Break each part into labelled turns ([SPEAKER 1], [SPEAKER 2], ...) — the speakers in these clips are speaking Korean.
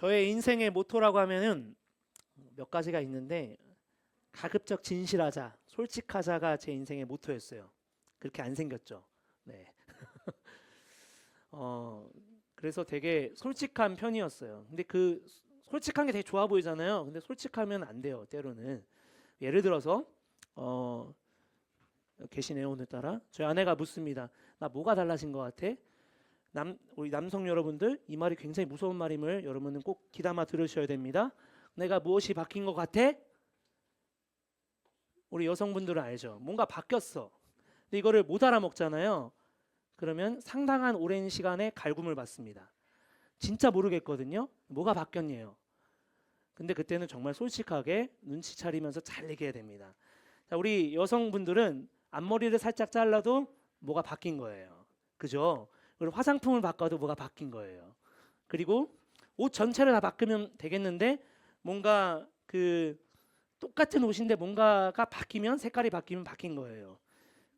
[SPEAKER 1] 저의 인생의 모토라고 하면은 몇 가지가 있는데 가급적 진실하자, 솔직하자가 제 인생의 모토였어요. 그렇게 안 생겼죠. 네. 어 그래서 되게 솔직한 편이었어요. 근데 그 솔직한 게 되게 좋아 보이잖아요. 근데 솔직하면 안 돼요. 때로는 예를 들어서 어 계시네요 오늘따라 저희 아내가 묻습니다. 나 뭐가 달라진 것 같아? 남 우리 남성 여러분들 이 말이 굉장히 무서운 말임을 여러분은 꼭 귀담아 들으셔야 됩니다. 내가 무엇이 바뀐 것 같아? 우리 여성분들은 알죠. 뭔가 바뀌었어. 근데 이거를 못 알아먹잖아요. 그러면 상당한 오랜 시간에 갈굼을 받습니다. 진짜 모르겠거든요. 뭐가 바뀌었냐요. 근데 그때는 정말 솔직하게 눈치 차리면서 잘 얘기해야 됩니다. 자, 우리 여성분들은 앞머리를 살짝 잘라도 뭐가 바뀐 거예요. 그죠? 그리고 화장품을 바꿔도 뭐가 바뀐 거예요. 그리고 옷 전체를 다 바꾸면 되겠는데 뭔가 그 똑같은 옷인데 뭔가가 바뀌면 색깔이 바뀌면 바뀐 거예요.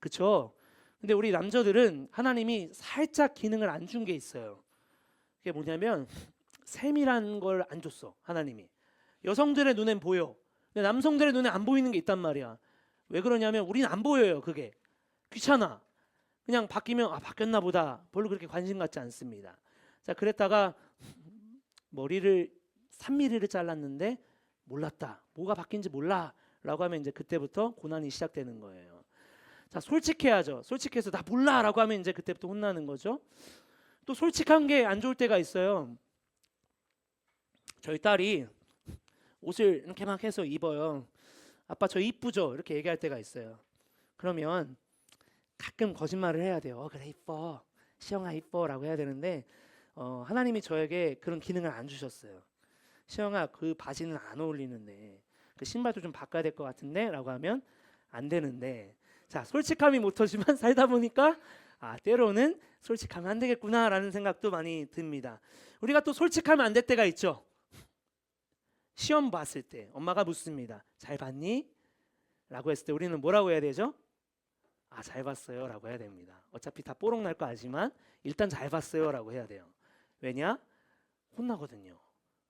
[SPEAKER 1] 그쵸? 근데 우리 남자들은 하나님이 살짝 기능을 안 준 게 있어요. 그게 뭐냐면 셈이란 걸 안 줬어. 하나님이. 여성들의 눈엔 보여. 근데 남성들의 눈에 안 보이는 게 있단 말이야. 왜 그러냐면 우리는 안 보여요. 그게. 귀찮아. 그냥 바뀌면 아 바뀌었나 보다. 별로 그렇게 관심 갖지 않습니다. 자, 그랬다가 머리를 3mm를 잘랐는데 몰랐다. 뭐가 바뀐지 몰라. 라고 하면 이제 그때부터 고난이 시작되는 거예요. 자, 솔직해야죠. 솔직해서 나 몰라. 라고 하면 이제 그때부터 혼나는 거죠. 또 솔직한 게 안 좋을 때가 있어요. 저희 딸이 옷을 이렇게 막 해서 입어요. 아빠 저 이쁘죠? 이렇게 얘기할 때가 있어요. 그러면 가끔 거짓말을 해야 돼요. 어, 그래 이뻐. 시영아 이뻐라고 해야 되는데 어, 하나님이 저에게 그런 기능을 안 주셨어요. 시영아 그 바지는 안 어울리는데 그 신발도 좀 바꿔야 될 것 같은데라고 하면 안 되는데 자 솔직함이 모터지만 살다 보니까 아 때로는 솔직하면 안 되겠구나라는 생각도 많이 듭니다. 우리가 또 솔직하면 안 될 때가 있죠. 시험 봤을 때 엄마가 묻습니다. 잘 봤니? 라고 했을 때 우리는 뭐라고 해야 되죠? 아, 잘 봤어요 라고 해야 됩니다. 어차피 다 뽀록 날거 알지만 일단 잘 봤어요 라고 해야 돼요. 왜냐? 혼나거든요.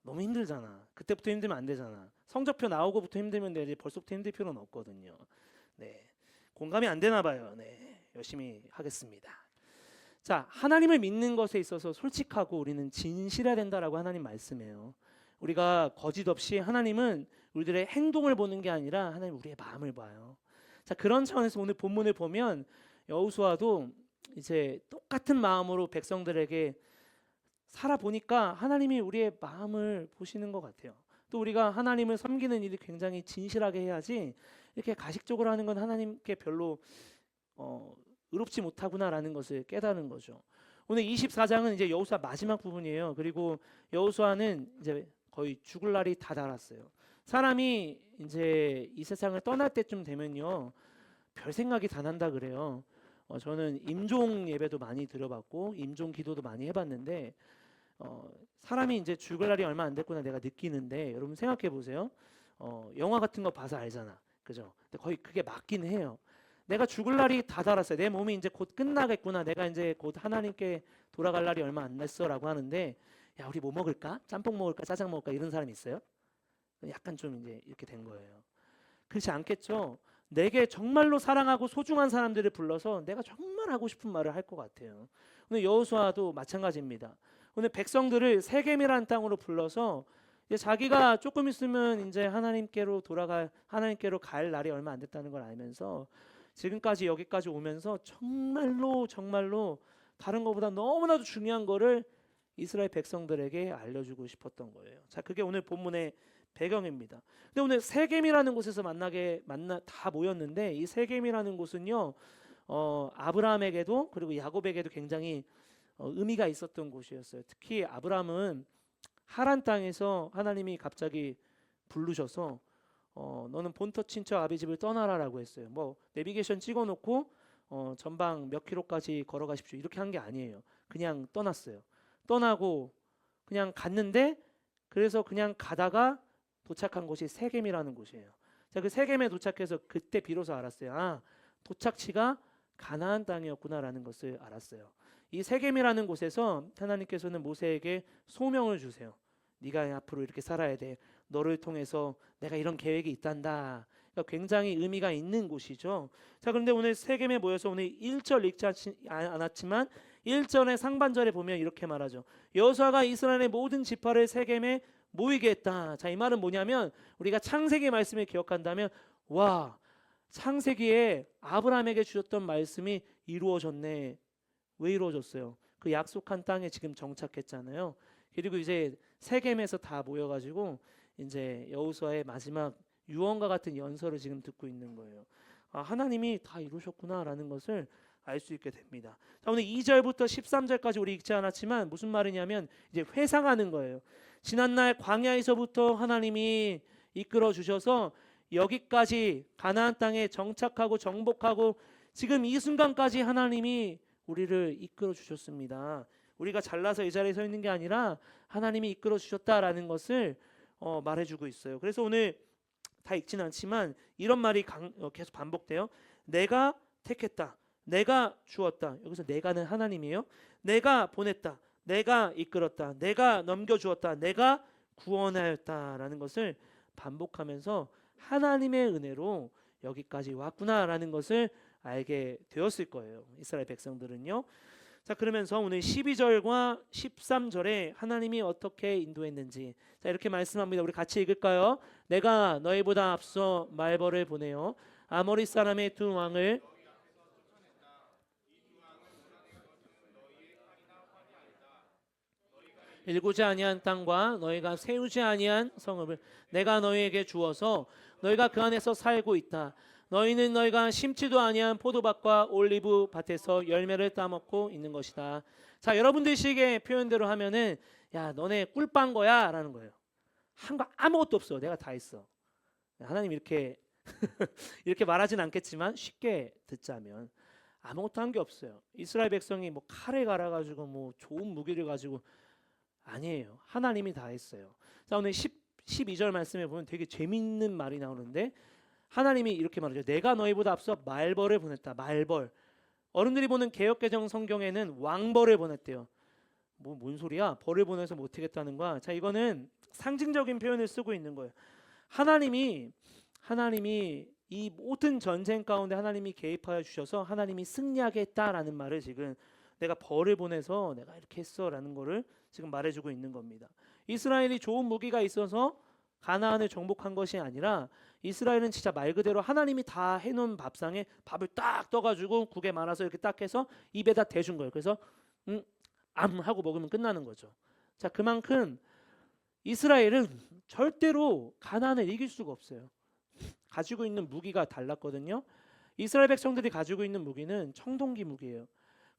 [SPEAKER 1] 너무 힘들잖아. 그때부터 힘들면 안 되잖아. 성적표 나오고부터 힘들면 되지 벌써부터 힘들 필요는 없거든요. 네. 공감이 안 되나 봐요. 네. 열심히 하겠습니다. 자, 하나님을 믿는 것에 있어서 솔직하고 우리는 진실해야 된다라고 하나님 말씀해요. 우리가 거짓 없이 하나님은 우리들의 행동을 보는 게 아니라 하나님 우리의 마음을 봐요. 자 그런 차원에서 오늘 본문을 보면 여호수아도 이제 똑같은 마음으로 백성들에게 살아보니까 하나님이 우리의 마음을 보시는 것 같아요. 또 우리가 하나님을 섬기는 일이 굉장히 진실하게 해야지 이렇게 가식적으로 하는 건 하나님께 별로 어, 의롭지 못하구나라는 것을 깨닫는 거죠. 오늘 24장은 이제 여호수아 마지막 부분이에요. 그리고 여호수아는 이제 거의 죽을 날이 다 달았어요. 사람이 이제 이 세상을 떠날 때쯤 되면요 별 생각이 다 난다 그래요. 어, 저는 임종 예배도 많이 드려봤고 임종 기도도 많이 해봤는데 어, 사람이 이제 죽을 날이 얼마 안 됐구나 내가 느끼는데 여러분 생각해 보세요. 어, 영화 같은 거 봐서 알잖아, 그죠? 근데 거의 그게 맞긴 해요. 내가 죽을 날이 다 달았어요. 내 몸이 이제 곧 끝나겠구나. 내가 이제 곧 하나님께 돌아갈 날이 얼마 안 됐어라고 하는데 야 우리 뭐 먹을까? 짬뽕 먹을까? 짜장 먹을까? 이런 사람 있어요? 약간 좀 이제 이렇게 된 거예요. 그렇지 않겠죠? 내게 정말로 사랑하고 소중한 사람들을 불러서 내가 정말 하고 싶은 말을 할 것 같아요. 오늘 여호수아도 마찬가지입니다. 오늘 백성들을 세겜이라는 땅으로 불러서 자기가 조금 있으면 이제 하나님께로 돌아갈 하나님께로 갈 날이 얼마 안 됐다는 걸 알면서 지금까지 여기까지 오면서 정말로 정말로 다른 것보다 너무나도 중요한 거를 이스라엘 백성들에게 알려주고 싶었던 거예요. 자, 그게 오늘 본문의 배경입니다. 근데 오늘 세겜이라는 곳에서 만나게 만나 다 모였는데 이 세겜이라는 곳은요, 어, 아브라함에게도 그리고 야곱에게도 굉장히 어, 의미가 있었던 곳이었어요. 특히 아브라함은 하란 땅에서 하나님이 갑자기 부르셔서 어, 너는 본토 친척 아비 집을 떠나라라고 했어요. 뭐 내비게이션 찍어놓고 어, 전방 몇 킬로까지 걸어가십시오 이렇게 한 게 아니에요. 그냥 떠났어요. 떠나고 그냥 갔는데 그래서 그냥 가다가 도착한 곳이 세겜이라는 곳이에요. 자, 그 세겜에 도착해서 그때 비로소 알았어요. 아, 도착지가 가나안 땅이었구나라는 것을 알았어요. 이 세겜이라는 곳에서 하나님께서는 모세에게 소명을 주세요. 네가 앞으로 이렇게 살아야 돼. 너를 통해서 내가 이런 계획이 있단다. 그러니까 굉장히 의미가 있는 곳이죠. 자, 그런데 오늘 세겜에 모여서 오늘 1절 읽지 아- 않았지만 1절의 상반절에 보면 이렇게 말하죠. 여호수아가 이스라엘의 모든 지파를 세겜에 모이게 했다. 자, 이 말은 뭐냐면 우리가 창세기 말씀을 기억한다면 와, 창세기에 아브라함에게 주셨던 말씀이 이루어졌네. 왜 이루어졌어요? 그 약속한 땅에 지금 정착했잖아요. 그리고 이제 세겜에서 다 모여가지고 이제 여호수아의 마지막 유언과 같은 연설을 지금 듣고 있는 거예요. 아, 하나님이 다 이루셨구나라는 것을 알 수 있게 됩니다. 자, 오늘 2절부터 13절까지 우리 읽지 않았지만 무슨 말이냐면 이제 회상하는 거예요. 지난날 광야에서부터 하나님이 이끌어 주셔서 여기까지 가나안 땅에 정착하고 정복하고 지금 이 순간까지 하나님이 우리를 이끌어 주셨습니다. 우리가 잘나서 이 자리에 서 있는 게 아니라 하나님이 이끌어 주셨다라는 것을 어, 말해주고 있어요. 그래서 오늘 다 읽지는 않지만 이런 말이 강- 어, 계속 반복돼요. 내가 택했다. 내가 주었다. 여기서 내가는 하나님이에요. 내가 보냈다. 내가 이끌었다. 내가 넘겨주었다. 내가 구원하였다라는 것을 반복하면서 하나님의 은혜로 여기까지 왔구나라는 것을 알게 되었을 거예요. 이스라엘 백성들은요. 자 그러면서 오늘 12절과 13절에 하나님이 어떻게 인도했는지 자 이렇게 말씀합니다. 우리 같이 읽을까요? 내가 너희보다 앞서 말벌을 보내어 아모리 사람의 두 왕을 일구지 아니한 땅과 너희가 세우지 아니한 성읍을 내가 너희에게 주어서 너희가 그 안에서 살고 있다. 너희는 너희가 심지도 아니한 포도밭과 올리브 밭에서 열매를 따먹고 있는 것이다. 자, 여러분들식의 표현대로 하면은 야, 너네 꿀빵 거야 라는 거예요. 한 거 아무것도 없어. 내가 다 했어. 하나님 이렇게 이렇게 말하진 않겠지만 쉽게 듣자면 아무것도 한 게 없어요. 이스라엘 백성이 뭐 칼을 갈아 가지고 뭐 좋은 무기를 가지고 아니에요. 하나님이 다 했어요. 자 오늘 10, 12절 말씀에 보면 되게 재밌는 말이 나오는데 하나님이 이렇게 말하죠. 내가 너희보다 앞서 말벌을 보냈다. 말벌. 어른들이 보는 개혁개정 성경에는 왕벌을 보냈대요. 뭐 뭔 소리야? 벌을 보내서 못 하겠다는 거야. 자 이거는 상징적인 표현을 쓰고 있는 거예요. 하나님이 하나님이 이 모든 전쟁 가운데 하나님이 개입하여 주셔서 하나님이 승리하게 했다라는 말을 지금 내가 벌을 보내서 내가 이렇게 했어라는 거를 지금 말해주고 있는 겁니다. 이스라엘이 좋은 무기가 있어서 가나안을 정복한 것이 아니라 이스라엘은 진짜 말 그대로 하나님이 다 해놓은 밥상에 밥을 딱 떠가지고 국에 말아서 이렇게 딱 해서 입에다 대준 거예요. 그래서 음, 암 하고 먹으면 끝나는 거죠. 자 그만큼 이스라엘은 절대로 가나안을 이길 수가 없어요. 가지고 있는 무기가 달랐거든요. 이스라엘 백성들이 가지고 있는 무기는 청동기 무기예요.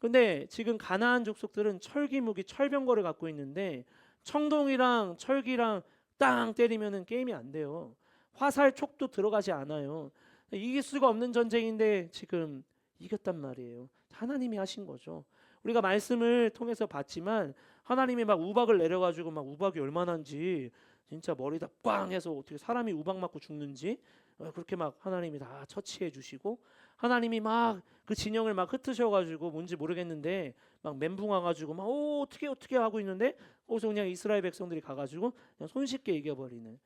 [SPEAKER 1] 근데 지금 가나안 족속들은 철기 무기, 철병거를 갖고 있는데 청동이랑 철기랑 땅 때리면은 게임이 안 돼요. 화살 촉도 들어가지 않아요. 이길 수가 없는 전쟁인데 지금 이겼단 말이에요. 하나님이 하신 거죠. 우리가 말씀을 통해서 봤지만 하나님이 막 우박을 내려가지고 막 우박이 얼마나인지 진짜 머리다 꽝 해서 어떻게 사람이 우박 맞고 죽는지 어, 그렇게 막 하나님이 다 처치해 주시고 하나님이 막 그 진영을 막 흩으셔가지고 뭔지 모르겠는데 막 멘붕 와가지고 막 오, 어떻게 어떻게 하고 있는데 거기서 그냥 이스라엘 백성들이 가가지고 그냥 손쉽게 이겨버리는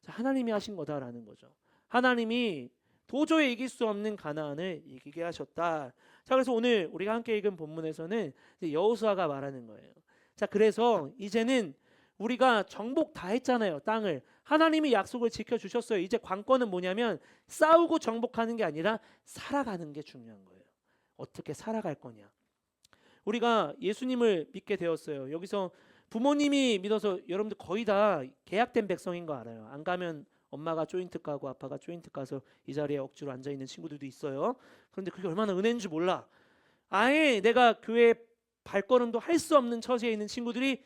[SPEAKER 1] 자, 하나님이 하신 거다라는 거죠. 하나님이 도저히 이길 수 없는 가나안을 이기게 하셨다. 자 그래서 오늘 우리가 함께 읽은 본문에서는 여호수아가 말하는 거예요. 자 그래서 이제는 우리가 정복 다 했잖아요 땅을 하나님이 약속을 지켜 주셨어요. 이제 관건은 뭐냐면 싸우고 정복하는 게 아니라 살아가는 게 중요한 거예요. 어떻게 살아갈 거냐. 우리가 예수님을 믿게 되었어요. 여기서 부모님이 믿어서 여러분들 거의 다 계약된 백성인 거 알아요. 안 가면 엄마가 조인트 까고 아빠가 조인트 까서 이 자리에 억지로 앉아 있는 친구들도 있어요. 그런데 그게 얼마나 은혜인 줄 몰라. 아예 내가 교회 발걸음도 할 수 없는 처지에 있는 친구들이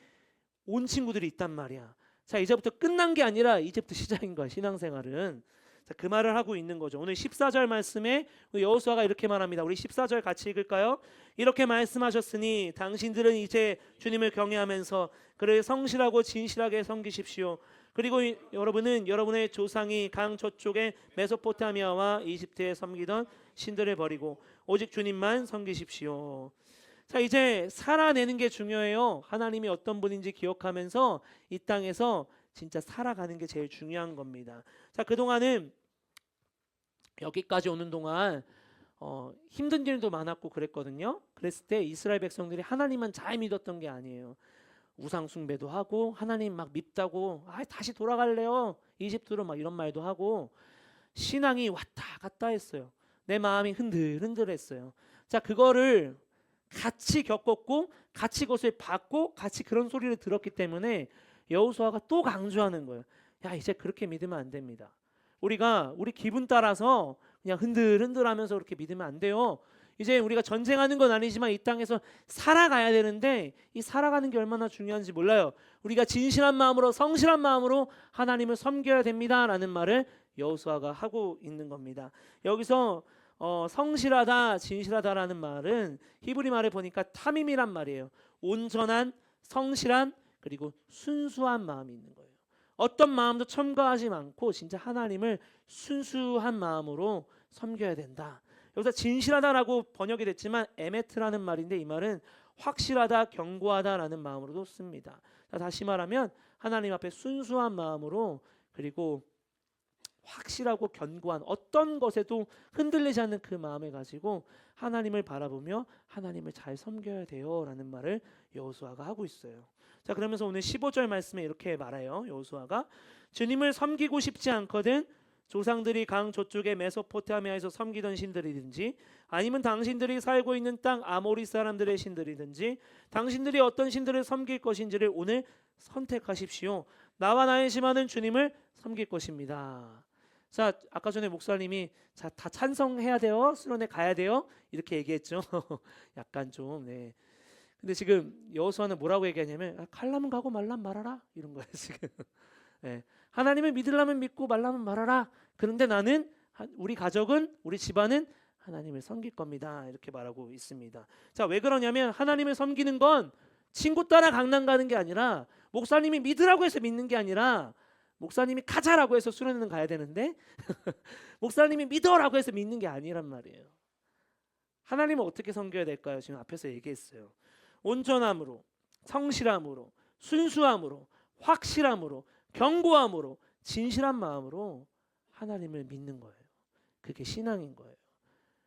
[SPEAKER 1] 온 친구들이 있단 말이야. 자 이제부터 끝난 게 아니라 이제부터 시작인 거야 신앙생활은. 자, 그 말을 하고 있는 거죠. 오늘 14절 말씀에 여호수아가 이렇게 말합니다. 우리 14절 같이 읽을까요? 이렇게 말씀하셨으니 당신들은 이제 주님을 경외하면서 그를 성실하고 진실하게 섬기십시오. 그리고 이- 여러분은 여러분의 조상이 강 저쪽의 메소포타미아와 이집트에 섬기던 신들을 버리고 오직 주님만 섬기십시오. 자, 이제 살아내는 게 중요해요. 하나님이 어떤 분인지 기억하면서 이 땅에서 진짜 살아가는 게 제일 중요한 겁니다. 자, 그동안은 여기까지 오는 동안 어, 힘든 일도 많았고 그랬거든요. 그랬을 때 이스라엘 백성들이 하나님만 잘 믿었던 게 아니에요. 우상 숭배도 하고 하나님 막 밉다고 아 다시 돌아갈래요 이집트로 막 이런 말도 하고 신앙이 왔다 갔다 했어요. 내 마음이 흔들흔들했어요. 자 그거를 같이 겪었고 같이 그것을 받고 같이 그런 소리를 들었기 때문에 여호수아가 또 강조하는 거예요. 야 이제 그렇게 믿으면 안 됩니다. 우리가 우리 기분 따라서 그냥 흔들흔들하면서 그렇게 믿으면 안 돼요. 이제 우리가 전쟁하는 건 아니지만 이 땅에서 살아가야 되는데 이 살아가는 게 얼마나 중요한지 몰라요. 우리가 진실한 마음으로 성실한 마음으로 하나님을 섬겨야 됩니다라는 말을 여호수아가 하고 있는 겁니다. 여기서 어, 성실하다, 진실하다라는 말은 히브리 말에 보니까 탐임이란 말이에요. 온전한, 성실한 그리고 순수한 마음이 있는 거예요. 어떤 마음도 첨가하지 않고 진짜 하나님을 순수한 마음으로 섬겨야 된다. 여기서 진실하다라고 번역이 됐지만 에메트라는 말인데 이 말은 확실하다, 견고하다라는 마음으로도 씁니다. 자, 다시 말하면 하나님 앞에 순수한 마음으로 그리고 확실하고 견고한 어떤 것에도 흔들리지 않는 그 마음을 가지고 하나님을 바라보며 하나님을 잘 섬겨야 돼요라는 말을 여호수아가 하고 있어요. 자, 그러면서 오늘 15절 말씀에 이렇게 말해요. 여호수아가 주님을 섬기고 싶지 않거든 조상들이 강 저쪽의 메소포타미아에서 섬기던 신들이든지 아니면 당신들이 살고 있는 땅 아모리 사람들의 신들이든지 당신들이 어떤 신들을 섬길 것인지를 오늘 선택하십시오. 나와 나의 심하는 주님을 섬길 것입니다. 자, 아까 전에 목사님이 자, 다 찬성해야 돼요. 수련회 가야 돼요. 이렇게 얘기했죠. 약간 좀 네. 근데 지금 여호수아는 뭐라고 얘기하냐면 아, 갈라면 가고 말라면 말아라 이런 거예요 지금. 네. 하나님을 믿으려면 믿고 말라면 말아라. 그런데 나는 하- 우리 가족은 우리 집안은 하나님을 섬길 겁니다. 이렇게 말하고 있습니다. 자, 왜 그러냐면 하나님을 섬기는 건 친구 따라 강남 가는 게 아니라 목사님이 믿으라고 해서 믿는 게 아니라 목사님이 가자라고 해서 수련회는 가야 되는데 목사님이 믿어라고 해서 믿는 게 아니란 말이에요. 하나님을 어떻게 섬겨야 될까요? 지금 앞에서 얘기했어요. 온전함으로, 성실함으로, 순수함으로, 확실함으로, 견고함으로, 진실한 마음으로 하나님을 믿는 거예요. 그게 신앙인 거예요.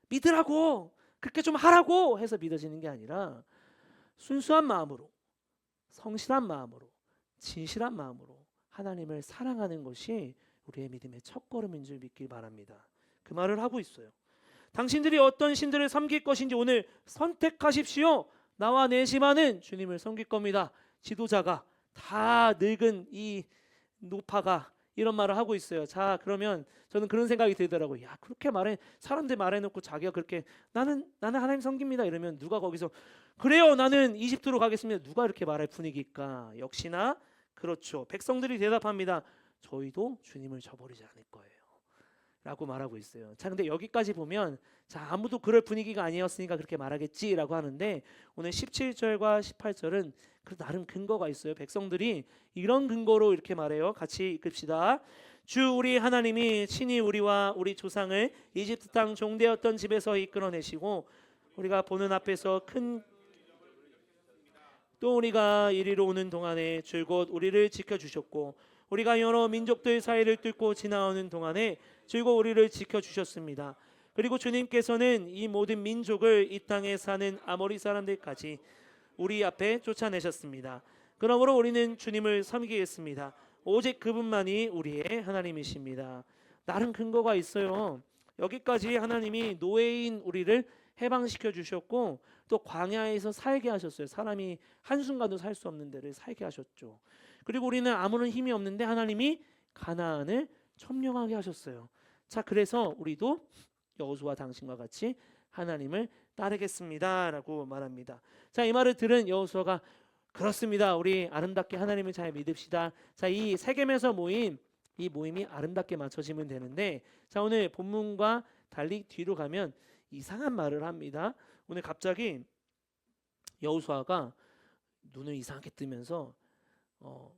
[SPEAKER 1] 믿으라고 그렇게 좀 하라고 해서 믿어지는 게 아니라 순수한 마음으로, 성실한 마음으로, 진실한 마음으로 하나님을 사랑하는 것이 우리의 믿음의 첫걸음인 줄 믿길 바랍니다. 그 말을 하고 있어요. 당신들이 어떤 신들을 섬길 것인지 오늘 선택하십시오. 나와 내 집안은 주님을 섬길 겁니다. 지도자가 다 늙은 이 노파가 이런 말을 하고 있어요. 자, 그러면 저는 그런 생각이 들더라고요. 야, 그렇게 말해 사람들 말해 놓고 자기가 그렇게 나는 나는 하나님 섬깁니다 이러면 누가 거기서 그래요 나는 이집트로 가겠습니다. 누가 이렇게 말할 분위기일까? 역시나 그렇죠. 백성들이 대답합니다. 저희도 주님을 저버리지 않을 거예요. 라고 말하고 있어요. 자, 근데 여기까지 보면 자, 아무도 그럴 분위기가 아니었으니까 그렇게 말하겠지라고 하는데 오늘 17절과 18절은 그 나름 근거가 있어요. 백성들이 이런 근거로 이렇게 말해요. 같이 읽읍시다. 주 우리 하나님이 친히 우리와 우리 조상을 이집트 땅 종되었던 집에서 이끌어내시고 우리가 보는 앞에서 큰 또 우리가 이리로 오는 동안에 줄곧 우리를 지켜주셨고 우리가 여러 민족들 사이를 뚫고 지나오는 동안에 줄곧 우리를 지켜주셨습니다. 그리고 주님께서는 이 모든 민족을 이 땅에 사는 아모리 사람들까지 우리 앞에 쫓아내셨습니다. 그러므로 우리는 주님을 섬기겠습니다. 오직 그분만이 우리의 하나님이십니다. 나름 근거가 있어요. 여기까지 하나님이 노예인 우리를 해방시켜 주셨고 또 광야에서 살게 하셨어요. 사람이 한순간도 살 수 없는 데를 살게 하셨죠. 그리고 우리는 아무런 힘이 없는데 하나님이 가나안을 점령하게 하셨어요. 자, 그래서 우리도 여호수아 당신과 같이 하나님을 따르겠습니다라고 말합니다. 자, 이 말을 들은 여호수아가 그렇습니다. 우리 아름답게 하나님을 잘 믿읍시다. 자, 이 세겜에서 모인 이 모임이 아름답게 맞춰지면 되는데 자, 오늘 본문과 달리 뒤로 가면 이상한 말을 합니다. 오늘 갑자기 여호수아가 눈을 이상하게 뜨면서 어,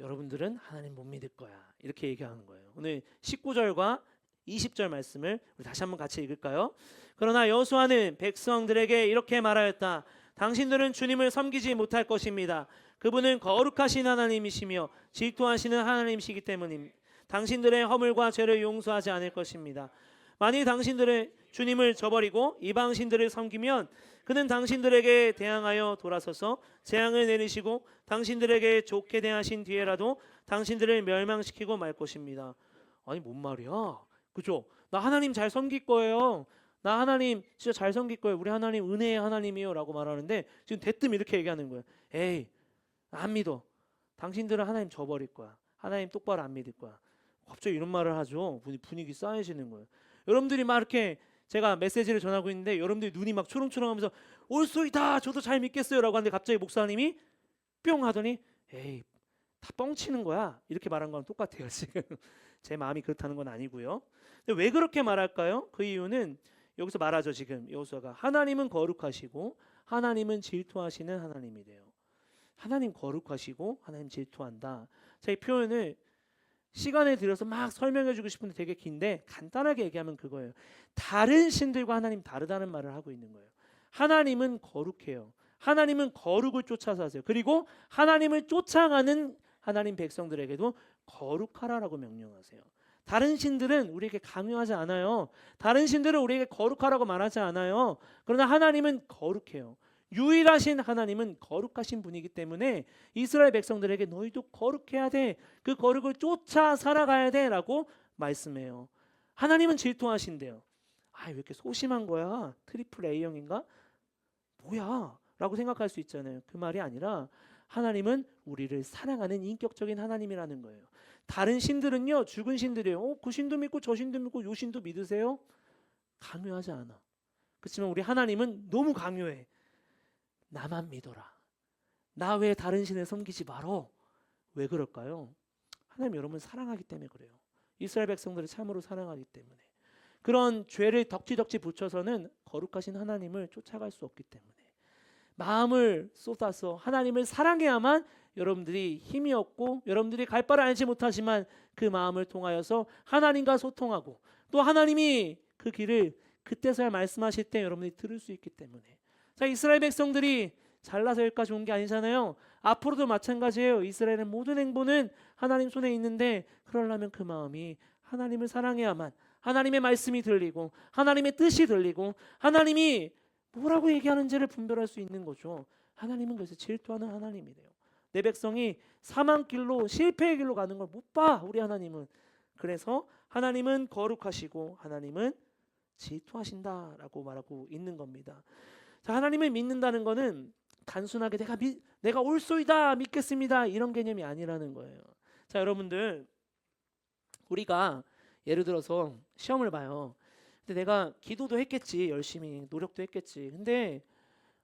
[SPEAKER 1] 여러분들은 하나님 못 믿을 거야. 이렇게 얘기하는 거예요. 오늘 19절과 20절 말씀을 우리 다시 한번 같이 읽을까요? 그러나 여호수아는 백성들에게 이렇게 말하였다. 당신들은 주님을 섬기지 못할 것입니다. 그분은 거룩하신 하나님이시며 질투하시는 하나님이시기 때문입니다. 당신들의 허물과 죄를 용서하지 않을 것입니다. 만일 당신들의 주님을 저버리고 이방신들을 섬기면 그는 당신들에게 대항하여 돌아서서 재앙을 내리시고 당신들에게 좋게 대하신 뒤에라도 당신들을 멸망시키고 말 것입니다. 아니 뭔 말이야? 그죠? 나 하나님 잘 섬길 거예요. 나 하나님 진짜 잘 섬길 거예요. 우리 하나님 은혜의 하나님이요라고 말하는데 지금 대뜸 이렇게 얘기하는 거예요. 에이 안 믿어. 당신들은 하나님 저버릴 거야. 하나님 똑바로 안 믿을 거야. 갑자기 이런 말을 하죠. 분위- 분위기 쌓이시는 거예요. 여러분들이 막 이렇게 제가 메시지를 전하고 있는데 여러분들이 눈이 막 초롱초롱하면서 올소이다 저도 잘 믿겠어요라고 하는데 갑자기 목사님이 뿅 하더니 에이 다 뻥치는 거야 이렇게 말한 거랑 똑같아요 지금 제 마음이 그렇다는 건 아니고요. 근데 왜 그렇게 말할까요? 그 이유는 여기서 말하죠 지금 여호수아가 하나님은 거룩하시고 하나님은 질투하시는 하나님이래요. 하나님 거룩하시고 하나님 질투한다. 자 이 표현을 시간을 들여서 막 설명해 주고 싶은데 되게 긴데 간단하게 얘기하면 그거예요. 다른 신들과 하나님 다르다는 말을 하고 있는 거예요. 하나님은 거룩해요. 하나님은 거룩을 쫓아서 하세요. 그리고 하나님을 쫓아가는 하나님 백성들에게도 거룩하라라고 명령하세요. 다른 신들은 우리에게 강요하지 않아요. 다른 신들은 우리에게 거룩하라고 말하지 않아요. 그러나 하나님은 거룩해요. 유일하신 하나님은 거룩하신 분이기 때문에 이스라엘 백성들에게 너희도 거룩해야 돼. 그 거룩을 쫓아 살아가야 돼 라고 말씀해요. 하나님은 질투하신대요. 아, 왜 이렇게 소심한 거야? 트리플 A형인가? 뭐야? 라고 생각할 수 있잖아요. 그 말이 아니라 하나님은 우리를 사랑하는 인격적인 하나님이라는 거예요. 다른 신들은요, 죽은 신들이에요. 어, 그 신도 믿고 저 신도 믿고 요 신도 믿으세요? 강요하지 않아. 그렇지만 우리 하나님은 너무 강요해. 나만 믿어라. 나 외에 다른 신을 섬기지 말어. 왜 그럴까요? 하나님 여러분 사랑하기 때문에 그래요. 이스라엘 백성들을 참으로 사랑하기 때문에. 그런 죄를 덕지덕지 붙여서는 거룩하신 하나님을 쫓아갈 수 없기 때문에. 마음을 쏟아서 하나님을 사랑해야만 여러분들이 힘이 없고 여러분들이 갈 바를 알지 못하지만 그 마음을 통하여서 하나님과 소통하고 또 하나님이 그 길을 그때서야 말씀하실 때 여러분들이 들을 수 있기 때문에 자 이스라엘 백성들이 잘나서 여기까지 온 게 아니잖아요 앞으로도 마찬가지예요 이스라엘의 모든 행보는 하나님 손에 있는데 그러려면 그 마음이 하나님을 사랑해야만 하나님의 말씀이 들리고 하나님의 뜻이 들리고 하나님이 뭐라고 얘기하는지를 분별할 수 있는 거죠. 하나님은 그래서 질투하는 하나님이래요. 내 백성이 사망 길로 실패의 길로 가는 걸 못 봐. 우리 하나님은. 그래서 하나님은 거룩하시고 하나님은 질투하신다라고 말하고 있는 겁니다. 자, 하나님을 믿는다는 거는 단순하게 내가 믿, 내가 올소이다 믿겠습니다 이런 개념이 아니라는 거예요. 자, 여러분들 우리가 예를 들어서 시험을 봐요. 근데 내가 기도도 했겠지 열심히 노력도 했겠지. 근데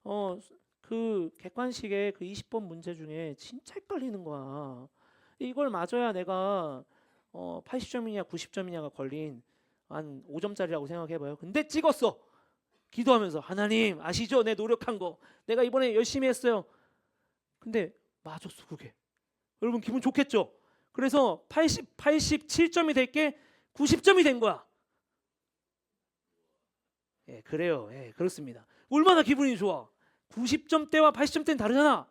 [SPEAKER 1] 어 그 객관식의 그 20번 문제 중에 진짜 헷갈리는 거야. 이걸 맞아야 내가 어 80점이냐 90점이냐가 걸린 한 5점짜리라고 생각해봐요. 근데 찍었어. 기도하면서 하나님 아시죠? 내 노력한 거 내가 이번에 열심히 했어요. 근데 맞았어 그게. 여러분 기분 좋겠죠? 그래서 80 87점이 될 게 90점이 된 거야. 예, 그래요. 예, 그렇습니다. 얼마나 기분이 좋아. 90점대와 80점대는 다르잖아.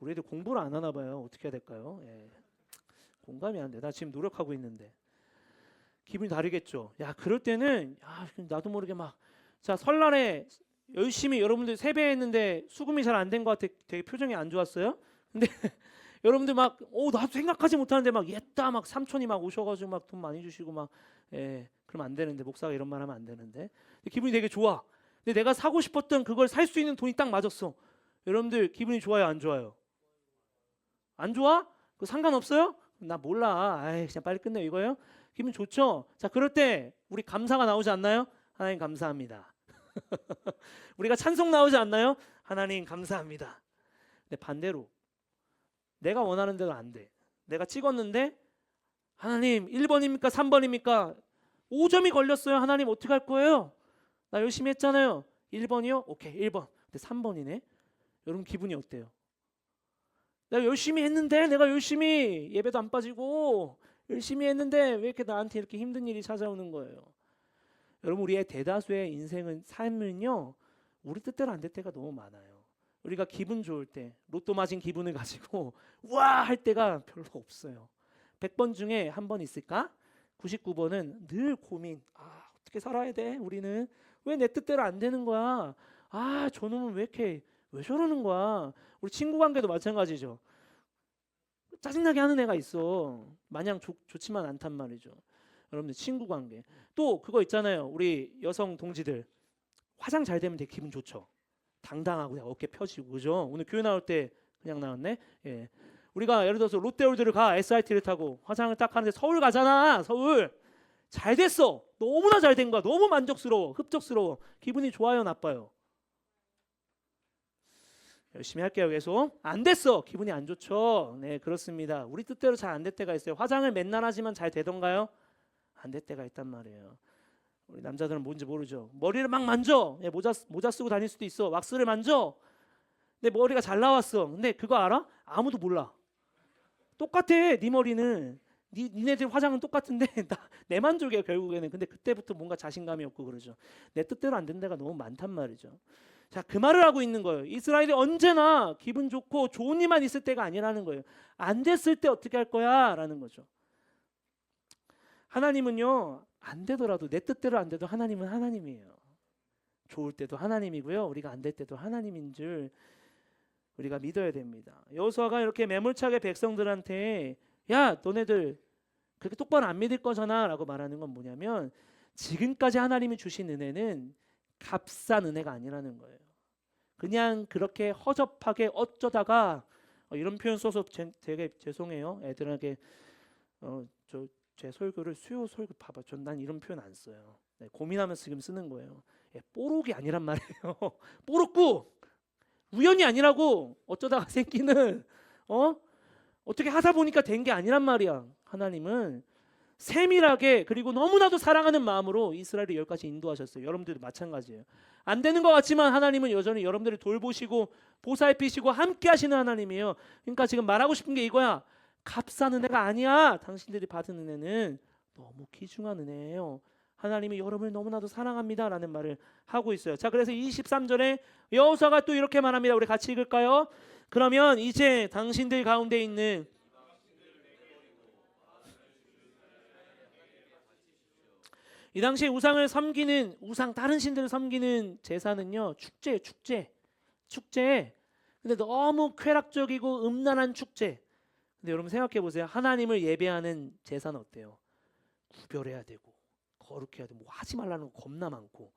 [SPEAKER 1] 우리 애들 공부를 안 하나 봐요. 어떻게 해야 될까요? 예. 공감이 안 돼. 나 지금 노력하고 있는데. 기분이 다르겠죠. 야, 그럴 때는 야, 나도 모르게 막 자, 설날에 열심히 여러분들 세배했는데 수금이 잘 안 된 것 같아. 되게 표정이 안 좋았어요. 근데 여러분들 막, 오, 나도 생각하지 못하는데 막 옛다 막 삼촌이 막 오셔가지고 막 돈 많이 주시고 막, 예, 그러면 안 되는데 목사가 이런 말 하면 안 되는데 기분이 되게 좋아. 근데 내가 사고 싶었던 그걸 살 수 있는 돈이 딱 맞았어. 여러분들 기분이 좋아요, 안 좋아요? 안 좋아? 그 상관없어요? 나 몰라. 아이, 그냥 빨리 끝내 이거예요. 기분 좋죠? 자, 그럴 때 우리 감사가 나오지 않나요? 하나님 감사합니다. 우리가 찬송 나오지 않나요? 하나님 감사합니다. 근데 반대로 내가 원하는 대로 안 돼. 내가 찍었는데 하나님 1번입니까? 3번입니까? 5점이 걸렸어요. 하나님 어떻게 할 거예요? 나 열심히 했잖아요. 1번이요? 오케이. 1번. 근데 3번이네. 여러분 기분이 어때요? 내가 열심히 했는데 내가 열심히 예배도 안 빠지고 열심히 했는데 왜 이렇게 나한테 이렇게 힘든 일이 찾아오는 거예요? 여러분 우리의 대다수의 인생은 삶은요 우리 뜻대로 안 될 때가 너무 많아요. 우리가 기분 좋을 때 로또 맞은 기분을 가지고 와 할 때가 별로 없어요. 100번 중에 한 번 있을까? 99번은 늘 고민. 아, 어떻게 살아야 돼? 우리는 왜 내 뜻대로 안 되는 거야? 아, 저놈은 왜 이렇게 왜 저러는 거야? 우리 친구 관계도 마찬가지죠. 짜증나게 하는 애가 있어. 마냥 좋, 좋지만 않단 말이죠. 여러분들 친구 관계. 또 그거 있잖아요. 우리 여성 동지들 화장 잘 되면 되게 기분 좋죠. 당당하고 어깨 펴지고 그죠? 오늘 교회 나올 때 그냥 나왔네. 예. 우리가 예를 들어서 롯데월드를 가 SRT를 타고 화장을 딱 하는데 서울 가잖아. 서울. 잘 됐어. 너무나 잘 된 거야. 너무 만족스러워. 흡족스러워. 기분이 좋아요, 나빠요. 열심히 할게요. 계속 안 됐어. 기분이 안 좋죠. 네, 그렇습니다. 우리 뜻대로 잘 안 될 때가 있어요. 화장을 맨날 하지만 잘 되던가요? 안 될 때가 있단 말이에요. 우리 남자들은 뭔지 모르죠. 머리를 막 만져. 예, 모자 모자 쓰고 다닐 수도 있어. 왁스를 만져. 내 머리가 잘 나왔어. 근데 그거 알아? 아무도 몰라. 똑같아. 네 머리는 니, 니네들 화장은 똑같은데 나, 내 만족이야 결국에는. 근데 그때부터 뭔가 자신감이 없고 그러죠. 내 뜻대로 안 된 데가 너무 많단 말이죠. 자, 그 말을 하고 있는 거예요. 이스라엘이 언제나 기분 좋고 좋은 일만 있을 때가 아니라는 거예요. 안 됐을 때 어떻게 할 거야? 라는 거죠. 하나님은요, 안 되더라도 내 뜻대로 안 돼도 하나님은 하나님이에요. 좋을 때도 하나님이고요. 우리가 안 될 때도 하나님인 줄 우리가 믿어야 됩니다. 여호수아가 이렇게 매몰차게 백성들한테 야, 너네들 그렇게 똑바로 안 믿을 거잖아라고 말하는 건 뭐냐면 지금까지 하나님이 주신 은혜는 값싼 은혜가 아니라는 거예요. 그냥 그렇게 허접하게 어쩌다가 어, 이런 표현 써서 제, 되게 죄송해요. 애들에게 어, 저 제 설교를 수요 설교 봐봐. 전 난 이런 표현 안 써요. 네, 고민하면서 지금 쓰는 거예요. 예, 뽀록이 아니란 말이에요. 뽀록구 우연이 아니라고 어쩌다가 생기는 어 어떻게 하다 보니까 된 게 아니란 말이야. 하나님은 세밀하게 그리고 너무나도 사랑하는 마음으로 이스라엘을 여기까지 인도하셨어요. 여러분들도 마찬가지예요. 안 되는 것 같지만 하나님은 여전히 여러분들을 돌보시고 보살피시고 함께 하시는 하나님이에요. 그러니까 지금 말하고 싶은 게 이거야. 값싼 은혜가 아니야. 당신들이 받은 은혜는 너무 귀중한 은혜예요. 하나님이 여러분을 너무나도 사랑합니다라는 말을 하고 있어요. 자, 그래서 23절에 여호수아가 또 이렇게 말합니다. 우리 같이 읽을까요? 그러면 이제 당신들 가운데 있는 이 당시에 우상을 섬기는 우상 다른 신들을 섬기는 제사는요 축제 축제 축제 근데 너무 쾌락적이고 음란한 축제 근데 여러분 생각해 보세요 하나님을 예배하는 제사는 어때요 구별해야 되고 거룩해야 되고 뭐 하지 말라는 거 겁나 많고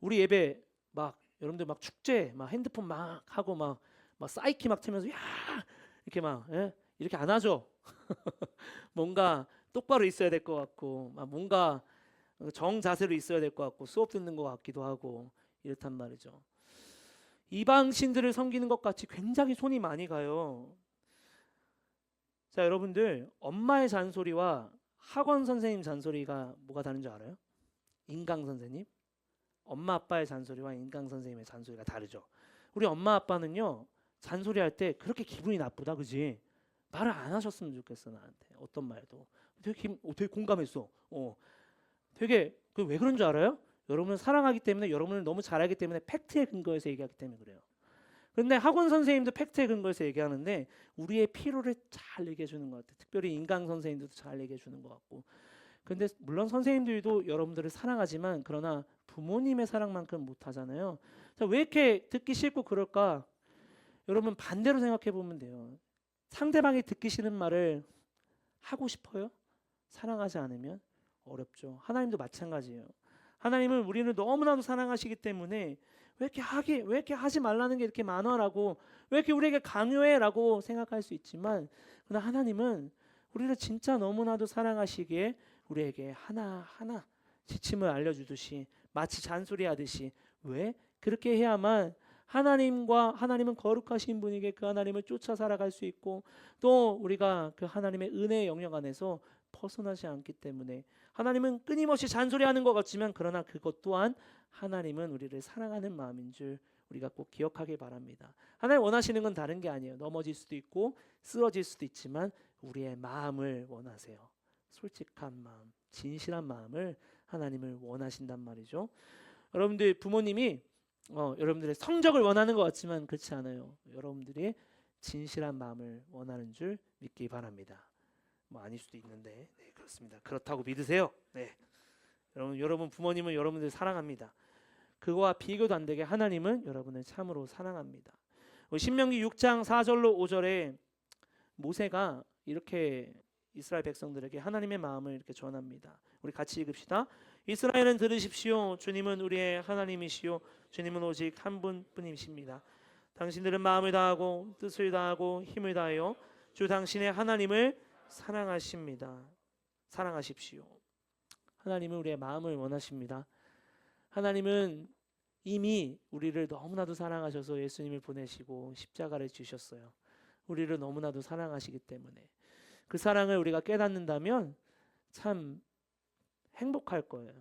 [SPEAKER 1] 우리 예배 막 여러분들 막 축제 막 핸드폰 막 하고 막 막 사이키 막 틀면서 야 이렇게 막 예? 이렇게 안 하죠 뭔가 똑바로 있어야 될 것 같고 막 뭔가 정 자세로 있어야 될 것 같고 수업 듣는 것 같기도 하고 이렇단 말이죠. 이방 신들을 섬기는 것 같이 굉장히 손이 많이 가요. 자, 여러분들 엄마의 잔소리와 학원 선생님 잔소리가 뭐가 다른 줄 알아요? 인강 선생님? 엄마 아빠의 잔소리와 인강 선생님의 잔소리가 다르죠. 우리 엄마 아빠는요 잔소리 할 때 그렇게 기분이 나쁘다, 그지? 말을 안 하셨으면 좋겠어 나한테 어떤 말도 되게 기, 어, 되게 공감했어. 어, 되게 그 왜 그런 줄 알아요? 여러분을 사랑하기 때문에 여러분을 너무 잘하기 때문에 팩트에 근거해서 얘기하기 때문에 그래요. 근데 학원 선생님도 팩트에 근거해서 얘기하는데 우리의 필요를 잘 얘기해 주는 것 같아요. 특별히 인강 선생님들도 잘 얘기해 주는 것 같고. 근데 물론 선생님들도 여러분들을 사랑하지만 그러나 부모님의 사랑만큼 못 하잖아요. 자, 왜 이렇게 듣기 싫고 그럴까? 여러분 반대로 생각해 보면 돼요. 상대방이 듣기 싫은 말을 하고 싶어요? 사랑하지 않으면 어렵죠. 하나님도 마찬가지예요. 하나님은 우리를 너무나도 사랑하시기 때문에 왜 이렇게 하기 왜 이렇게 하지 말라는 게 이렇게 많아라고 왜 이렇게 우리에게 강요해라고 생각할 수 있지만 그러나 하나님은 우리를 진짜 너무나도 사랑하시기에 우리에게 하나 하나 지침을 알려주듯이 마치 잔소리하듯이 왜 그렇게 해야만 하나님과 하나님은 거룩하신 분에게 그 하나님을 쫓아 살아갈 수 있고 또 우리가 그 하나님의 은혜의 영역 안에서 벗어나지 않기 때문에 하나님은 끊임없이 잔소리하는 것 같지만 그러나 그것 또한 하나님은 우리를 사랑하는 마음인 줄 우리가 꼭 기억하길 바랍니다. 하나님 원하시는 건 다른 게 아니에요. 넘어질 수도 있고 쓰러질 수도 있지만 우리의 마음을 원하세요. 솔직한 마음, 진실한 마음을 하나님을 원하신단 말이죠. 여러분들 부모님이 어, 여러분들의 성적을 원하는 것 같지만 그렇지 않아요. 여러분들이 진실한 마음을 원하는 줄 믿기 바랍니다. 뭐 아닐 수도 있는데 네, 그렇습니다. 그렇다고 믿으세요. 네. 여러분 여러분 부모님은 여러분들 사랑합니다. 그거와 비교도 안 되게 하나님은 여러분을 참으로 사랑합니다. 신명기 6장 4절로 5절에 모세가 이렇게 이스라엘 백성들에게 하나님의 마음을 이렇게 전합니다. 우리 같이 읽읍시다. 이스라엘은 들으십시오. 주님은 우리의 하나님이시요. 주님은 오직 한 분뿐이십니다. 당신들은 마음을 다하고 뜻을 다하고 힘을 다하여 주 당신의 하나님을 사랑하십니다. 사랑하십시오. 하나님은 우리의 마음을 원하십니다. 하나님은 이미 우리를 너무나도 사랑하셔서 예수님을 보내시고 십자가를 주셨어요. 우리를 너무나도 사랑하시기 때문에 그 사랑을 우리가 깨닫는다면 참 행복할 거예요.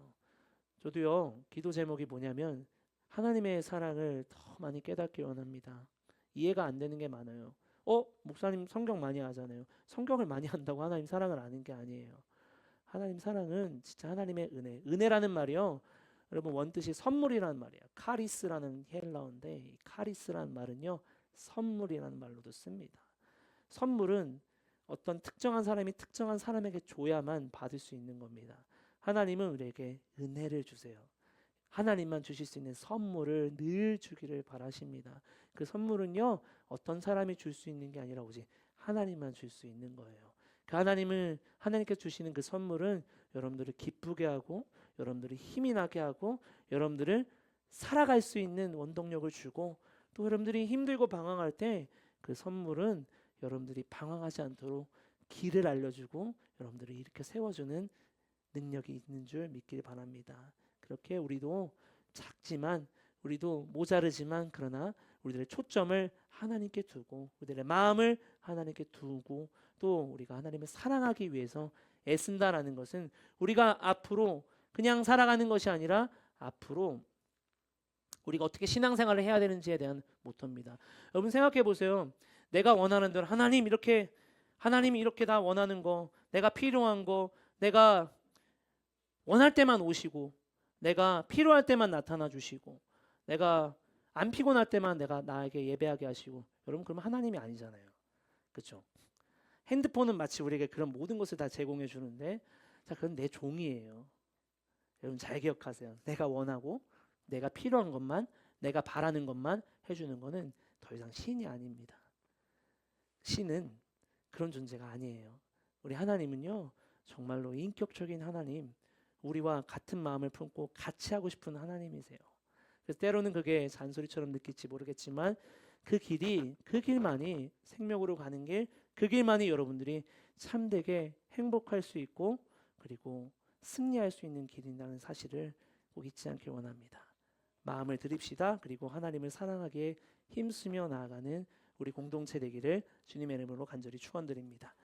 [SPEAKER 1] 저도요 기도 제목이 뭐냐면 하나님의 사랑을 더 많이 깨닫기 원합니다. 이해가 안 되는 게 많아요. 어 목사님 성경 많이 하잖아요. 성경을 많이 한다고 하나님 사랑을 아는 게 아니에요. 하나님 사랑은 진짜 하나님의 은혜. 은혜라는 말이요. 여러분 원뜻이 선물이라는 말이에요. 카리스라는 헬라어인데 이 카리스라는 말은요 선물이라는 말로도 씁니다. 선물은 어떤 특정한 사람이 특정한 사람에게 줘야만 받을 수 있는 겁니다. 하나님은 우리에게 은혜를 주세요. 하나님만 주실 수 있는 선물을 늘 주기를 바라십니다. 그 선물은요 어떤 사람이 줄 수 있는 게 아니라 오직 하나님만 줄 수 있는 거예요. 그 하나님을 하나님께 주시는 그 선물은 여러분들을 기쁘게 하고 여러분들이 힘이 나게 하고 여러분들을 살아갈 수 있는 원동력을 주고 또 여러분들이 힘들고 방황할 때 그 선물은 여러분들이 방황하지 않도록 길을 알려주고 여러분들을 이렇게 세워주는 능력이 있는 줄 믿길 바랍니다. 그렇게 우리도 작지만 우리도 모자르지만 그러나 우리들의 초점을 하나님께 두고 우리들의 마음을 하나님께 두고 또 우리가 하나님을 사랑하기 위해서 애쓴다라는 것은 우리가 앞으로 그냥 살아가는 것이 아니라 앞으로 우리가 어떻게 신앙생활을 해야 되는지에 대한 모토입니다. 여러분 생각해 보세요. 내가 원하는 대로 하나님 이렇게 하나님이 이렇게 다 원하는 거, 내가 필요한 거, 내가 원할 때만 오시고, 내가 필요할 때만 나타나 주시고, 내가 안 피곤할 때만 내가 나에게 예배하게 하시고, 여러분 그러면 하나님이 아니잖아요. 그렇죠? 핸드폰은 마치 우리에게 그런 모든 것을 다 제공해 주는데, 자 그건 내 종이에요. 여러분 잘 기억하세요. 내가 원하고 내가 필요한 것만 내가 바라는 것만 해주는 것은 더 이상 신이 아닙니다. 신은 그런 존재가 아니에요. 우리 하나님은요 정말로 인격적인 하나님, 우리와 같은 마음을 품고 같이 하고 싶은 하나님이세요. 그래서 때로는 그게 잔소리처럼 느낄지 모르겠지만 그 길이 그 길만이 생명으로 가는 길, 그 길만이 여러분들이 참되게 행복할 수 있고 그리고 승리할 수 있는 길이라는 사실을 꼭 잊지 않길 원합니다. 마음을 드립시다. 그리고 하나님을 사랑하기에 힘쓰며 나아가는 우리 공동체 되기를 주님의 이름으로 간절히 축원드립니다.